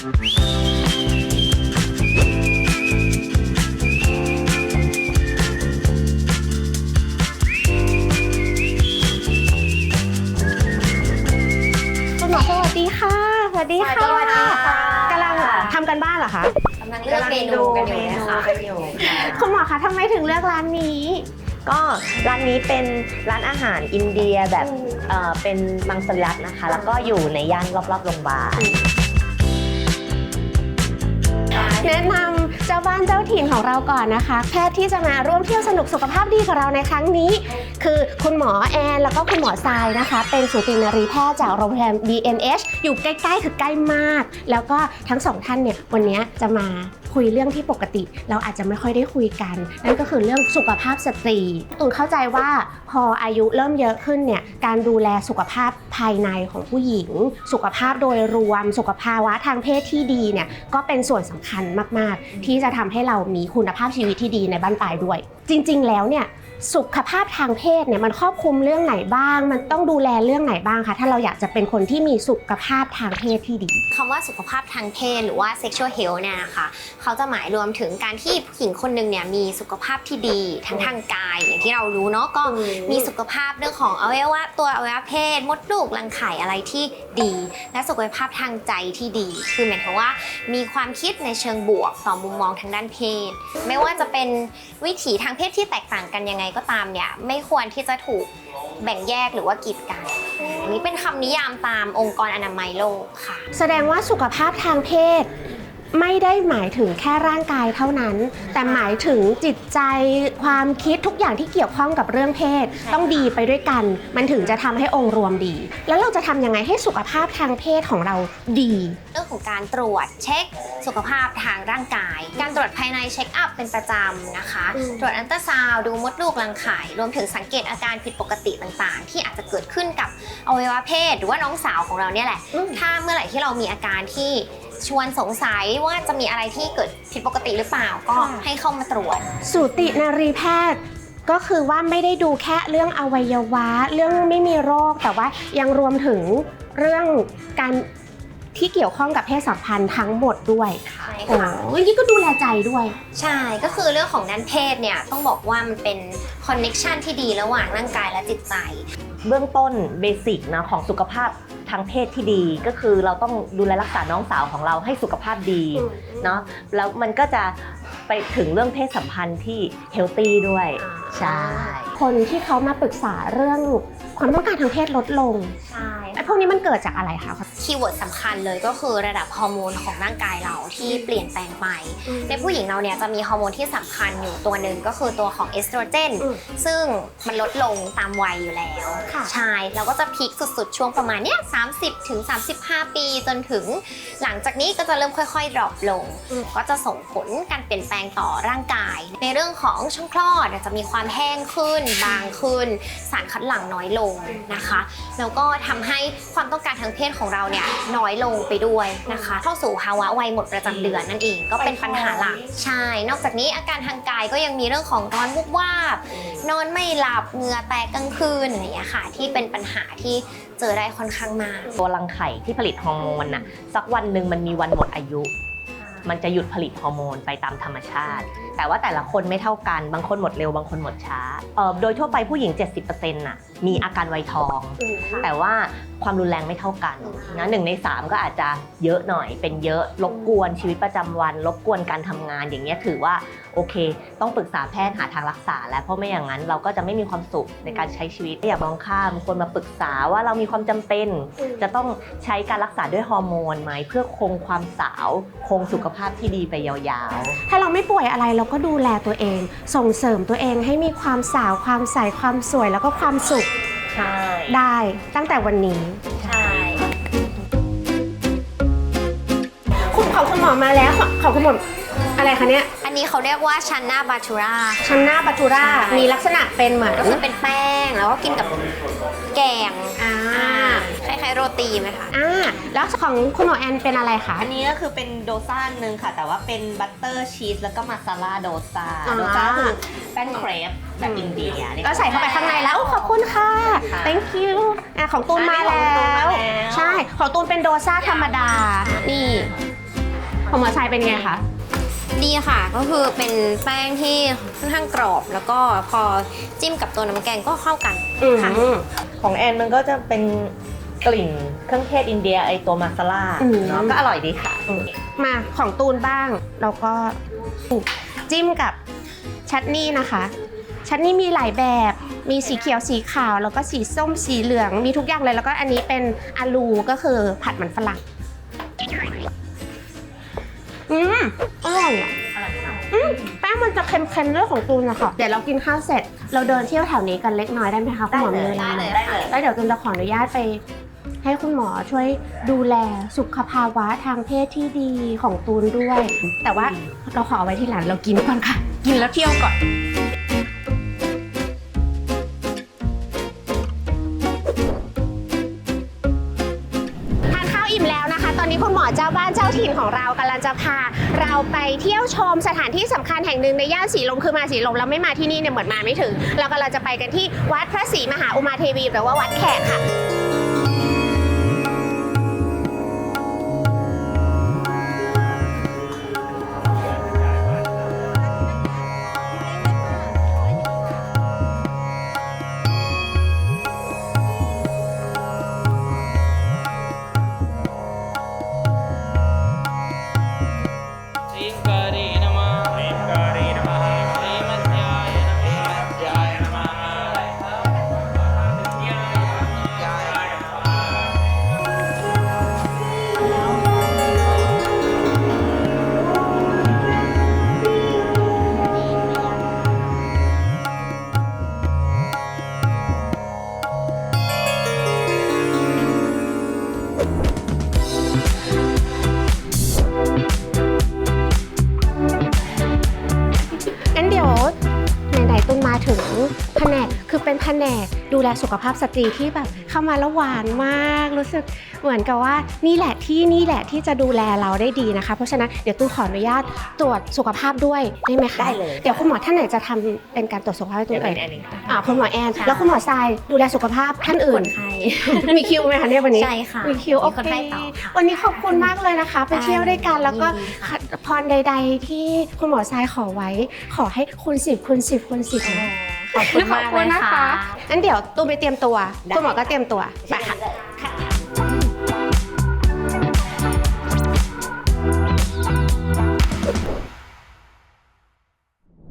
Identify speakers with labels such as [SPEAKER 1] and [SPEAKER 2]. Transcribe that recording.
[SPEAKER 1] คุณหมอสวัสดีค่ะ สวัสดีค่ะ
[SPEAKER 2] สวัสดีค่ะ
[SPEAKER 1] กำลังทำกันบ้านเหรอคะ
[SPEAKER 2] กำลังเลือกเมนูกันอยู่นะคะ
[SPEAKER 3] กันอยู่ค่ะ
[SPEAKER 1] คุณหมอคะทำไมถึงเลือกร้านนี้
[SPEAKER 3] ก็ร้านนี้เป็นร้านอาหารอินเดียแบบเอ่อเป็นมังสวิรัตนะคะ แล้วก็อยู่ในย่านรอบๆโรงพยาบาล
[SPEAKER 1] แนะนำเจ้าบ้านเจ้าถิ่นของเราก่อนนะคะ แพทย์ที่จะมาร่วมเที่ยวสนุกสุขภาพดีกับเราในครั้งนี้ คือคุณหมอแอนแล้วก็คุณหมอทรายนะคะ เป็นสูตินรีแพทย์จากโรงพยาบาล BNH อยู่ใกล้ๆคือใกล้มาก แล้วก็ทั้งสองท่านเนี่ยวันนี้จะมาคุยเรื่องที่ปกติ เราอาจจะไม่ค่อยได้คุยกัน นั่นก็คือเรื่องสุขภาพสตรีตูนเข้าใจว่าพออายุเริ่มเยอะขึ้นเนี่ยการดูแลสุขภาพภายในของผู้หญิง สุขภาพโดยรวม สุขภาวะทางเพศที่ดีเนี่ยก็เป็นส่วนสำคัญมาก ๆ ที่จะทำให้เรามีคุณภาพชีวิตที่ดีในบ้านปลายด้วย จริง ๆ แล้วเนี่ย สุขภาพทางเพศเนี่ยมันครอบคลุมเรื่องไหนบ้าง มันต้องดูแลเรื่องไหนบ้างคะถ้าเราอยากจะเป็นคนที่มีสุขภาพทางเพศที่ดี
[SPEAKER 2] คำว่าสุขภาพทางเพศหรือว่า sexual health เนี่ยนะคะเขาจะหมายรวมถึงการที่ผู้หญิงคนหนึ่งเนี่ยมีสุขภาพที่ดีทั้งทางกายอย่างที่เรารู้เนาะก็มีสุขภาพเรื่องของอวัยวะตัวอวัยวะเพศมดลูกรังไข่อะไรที่ดี และสุขภาพทางใจที่ดี คือหมายถึงว่ามีความคิดในเชิงบวกต่อมุมมองทางด้านเพศ ไม่ว่าจะเป็นวิถีทางเพศที่แตกต่างกันยังไงก็ตามเนี่ยไม่ควรที่จะถูกแบ่งแยกหรือว่ากีดกันอันนี้เป็นคำนิยามตามองค์กรอนามัยโลกค่ะ
[SPEAKER 1] แสดงว่าสุขภาพทางเพศ ไม่ได้หมายถึงแค่ร่างกายเท่านั้น แต่หมายถึงจิตใจความคิดทุกอย่างที่เกี่ยวข้องกับเรื่องเพศ ต้องดีไปด้วยกัน มันถึงจะทำให้องค์รวมดี แล้วเราจะทำยังไงให้สุขภาพทางเพศของเราดี
[SPEAKER 2] เรื่องของการตรวจเช็คสุขภาพทางร่างกาย การตรวจภายในเช็คอัพเป็นประจำนะคะ
[SPEAKER 1] อืม
[SPEAKER 2] ตรวจอันตราซาวด์ดูมดลูกรังไข่รวมถึงสังเกตอาการผิดปกติต่างๆ ที่อาจจะเกิดขึ้นกับอวัยวะเพศ หรือว่าน้องสาวของเราเนี่ยแหละ ถ้าเมื่อไหร่ที่เรามีอาการที่ ชวนสงสัยว่าจะมีอะไรที่เกิดผิดปกติหรือเปล่าก็ให้เข้ามาตรวจ
[SPEAKER 1] สูตินรีแพทย์ ก็คือว่าไม่ได้ดูแค่เรื่องอวัยวะ เรื่องไม่มีโรคแต่ว่ายังรวมถึงเรื่องการที่เกี่ยวข้องกับเพศสัมพันธ์ทั้งหมดด้วย
[SPEAKER 2] ใช่
[SPEAKER 1] โอ้
[SPEAKER 2] ค่ะ
[SPEAKER 1] ยนี่ก็ดูแลใจด้วย
[SPEAKER 2] ใช่ ก็คือเรื่องของด้านเพศเนี่ยต้องบอกว่ามันเป็นคอนเน็ชันที่ดีระหว่างร่างกายและจิตใจ
[SPEAKER 3] เบื้องต้นเบสิกนะของสุขภาพ ทางเพศที่ดีก็คือเราต้องดูแลรักษาน้องสาวของเราให้สุขภาพดีเนาะแล้วมันก็จะไปถึงเรื่องเพศสัมพันธ์ที่เฮลตี้ด้วยใช่
[SPEAKER 1] คนที่เขามาปรึกษาเรื่องความต้องการทางเพศลดลง
[SPEAKER 2] ใช่
[SPEAKER 1] ไอ้ พวกนี้มันเกิดจากอะไรคะ
[SPEAKER 2] คีย์เวิร์ดสำคัญเลยก็คือระดับฮอร์โมนของร่างกายเราที่เปลี่ยนแปลงไป ในผู้หญิงเราเนี่ยจะมีฮอร์โมนที่สำคัญอยู่ตัวหนึ่งก็คือตัวของเอสโตรเจน
[SPEAKER 1] อืม
[SPEAKER 2] ซึ่งมันลดลงตามวัยอยู่แล้ว
[SPEAKER 1] ค่ะ
[SPEAKER 2] ใช่แล้วก็จะพีคสุดๆ ช่วงประมาณเนี้ย30ถึง35ปีจนถึง หลังจากนี้ก็จะเริ่มค่อยๆดรอปลง ก็จะส่งผลการเปลี่ยนแปลงต่อร่างกาย ในเรื่องของช่องคลอดอาจจะมีความแห้งขึ้น บางขึ้น สารคัดหลั่งน้อยลงนะคะ แล้วก็ทำให้ความต้องการทางเพศของเราเนี่ยน้อยลงไปด้วยนะคะ เข้าสู่ภาวะวัยหมดประจำเดือนนั่นเองก็เป็นปัญหาหลักใช่ นอกจากนี้อาการทางกายก็ยังมีเรื่องของร้อนวุบวาบนอนไม่หลับเหงื่อแตกกลางคืนอะไรอย่างเงี้ยค่ะที่เป็นปัญหาที่เจอได้ค่อนข้างมาก
[SPEAKER 3] ตัวรังไข่ที่ผลิตฮอร์โมนน่ะสักวันหนึ่งมันมีวันหมดอายุ มันจะหยุดผลิตฮอร์โมนไปตามธรรมชาติ แต่ว่าแต่ละคนไม่เท่ากัน บางคนหมดเร็ว บางคนหมดช้าเอ่อโดยทั่วไปผู้หญิง 70%น่ะมีอาการไวยทอง แต่ว่าความรุนแรงไม่เท่ากันนะหนึ่งในสามก็อาจจะเยอะหน่อย เป็นเยอะรบกวนชีวิตประจำวัน รบกวนการทำงานอย่างเงี้ยถือว่าโอเค ต้องปรึกษาแพทย์หาทางรักษา แล้วเพราะไม่อย่างนั้นเราก็จะไม่มีความสุขในการใช้ชีวิตอย่ามองข้ามควรมาปรึกษาว่าเรามีความจำเป็น จะต้องใช้การรักษาด้วยฮอร์โมนไหมเพื่อคงความสาว คงสุขภาพที่ดีไปยาว
[SPEAKER 1] ถ้าเราไม่ป่วยอะไรเราก็ดูแลตัวเอง ส่งเสริมตัวเองให้มีความสาวความใสความสวยแล้วก็ความสุข
[SPEAKER 3] ๆใช่
[SPEAKER 1] ได้ตั้งแต่วันนี้
[SPEAKER 2] ใช่
[SPEAKER 1] คุณของคุณหมอมาแล้ว ของของคุณหมอ อะไรคะเนี่ย
[SPEAKER 2] อันนี้เขาเรียกว่าชันนาบาทูรา
[SPEAKER 1] ชันหน้าปัตูรา
[SPEAKER 2] ใช่
[SPEAKER 1] มีลักษณะเป็นเหมือน
[SPEAKER 2] ก็คือเป็นแป้งแล้วก็กินกับแกง
[SPEAKER 1] อ่า
[SPEAKER 2] คล้ายๆโรตีไหมคะ
[SPEAKER 1] อ่าแล้วของคุณหมอแอนเป็นอะไรคะ
[SPEAKER 3] อันนี้ก็คือเป็นโดซ่าหนึ่งค่ะ แต่ว่าเป็นบัตเตอร์ชีสแล้วก็มาซาลาโดซ่า
[SPEAKER 1] อ่า
[SPEAKER 3] โดซ่าคือแป้งเครปแบบอินเดีย
[SPEAKER 1] ก็ใส่เข้าไปข้างในแล้วอุ๊ยขอบคุณค่ะ
[SPEAKER 3] ค่ะ
[SPEAKER 1] thank you อะของตูนมา
[SPEAKER 3] อันนี้
[SPEAKER 1] แล้
[SPEAKER 3] ของตูน
[SPEAKER 1] ว
[SPEAKER 3] มาแล้ว
[SPEAKER 1] ใช่ ของตูนเป็นโดซ่าธรรมดา นี่ ของหมอทรายเป็นไงคะ
[SPEAKER 2] ดีค่ะ ก็คือเป็นแป้งที่ค่อนข้างกรอบ แล้วก็พอจิ้มกับตัวน้ำแกงก็เข้ากัน
[SPEAKER 1] อืม
[SPEAKER 2] ค่ะ
[SPEAKER 3] ของแอนมันก็จะเป็นกลิ่นเครื่องเทศอินเดียไอตัวมาซาล่า
[SPEAKER 1] อืม
[SPEAKER 3] เนาะก็อร่อยดีค่ะ
[SPEAKER 1] มาของตูนบ้าง เราก็จิ้มกับชัตนี่นะคะ ชัตนี่มีหลายแบบ มีสีเขียวสีขาว แล้วก็สีส้มสีเหลืองมีทุกอย่างเลย แล้วก็อันนี้เป็นอาลูก็คือผัดมันฝรั่ง อืม อร่อยอะอืมแป้งมันจะเค็มๆเรื่องของตูนนะคะเดี๋ยวเรากินข้าวเสร็จ เราเดินเที่ยวแถวนี้กันเล็กน้อยได้ไหมคะคุณหมอมีเวลา
[SPEAKER 2] ได้เลย
[SPEAKER 1] แล้วเดี๋ยวตูนจะขออนุญาตไป ให้คุณหมอช่วยดูแลสุขภาวะทางเพศที่ดีของตูนด้วย แต่ว่าเราขอเอาไว้ที่หลังเรากินก่อนค่ะ กินแล้วเที่ยวก่อน อเจ้าบ้านเจ้าถิ่นของเรากำลังจะพา เราไปเที่ยวชมสถานที่สำคัญแห่งหนึ่งในย่านสีลมคือมาสีลมแล้วไม่มาที่นี่เนี่ยเหมือนมาไม่ถึง เรากำลังจะไปกันที่วัดพระศรีมหาอุมาเทวีหรือว่าวัดแขกค่ะ ถึงแผนกคือเป็นแผนกดูแลสุขภาพสตรีที่แบบเข้ามาแล้วหวานมาก รู้สึกเหมือนกับว่านี่แหละที่นี่แหละที่จะดูแลเราได้ดีนะคะ เพราะฉะนั้นเดี๋ยวตุ้นขออนุญาตตรวจสุขภาพด้วยได้ไหมคะ
[SPEAKER 3] ได้เลย
[SPEAKER 1] เดี๋ยวคุณหมอท่านไหนจะทำเป็นการตรวจสุขภาพให้ตุ้
[SPEAKER 3] เดี๋ย
[SPEAKER 1] น
[SPEAKER 3] ว
[SPEAKER 1] เอ่
[SPEAKER 3] เป็น
[SPEAKER 1] ย
[SPEAKER 3] แอนเองค่ะ
[SPEAKER 1] อ่าคุณหมอแอน
[SPEAKER 2] ใช่
[SPEAKER 1] แล้วคุณหมอทรายดูแลสุขภาพท่านอื่
[SPEAKER 2] คนนไข้
[SPEAKER 1] มีคิวไหมคะเนี่ยวันนี้
[SPEAKER 2] ใช่ค่ะ
[SPEAKER 1] มีคิวโอ
[SPEAKER 2] มีคน
[SPEAKER 1] เค
[SPEAKER 2] ไข้ต่อค่ะ
[SPEAKER 1] วันนี้ขอบคุณมากเลยนะคะ ไปเที่ยวด้วยกันแล้วก็
[SPEAKER 2] ยินดีค่ะ
[SPEAKER 1] พรใด ๆ ที่คุณหมอทรายขอไว้ ขอให้คูณสิบคูณสิบคูณสิบนะ
[SPEAKER 2] ขอบคุณมากเลยค่ะ
[SPEAKER 1] งั้นเดี๋ยวตูนไปเตรียมตัว
[SPEAKER 3] ได้
[SPEAKER 1] คุณหมอก็เตรียมตัวไปค่ะ
[SPEAKER 3] ได้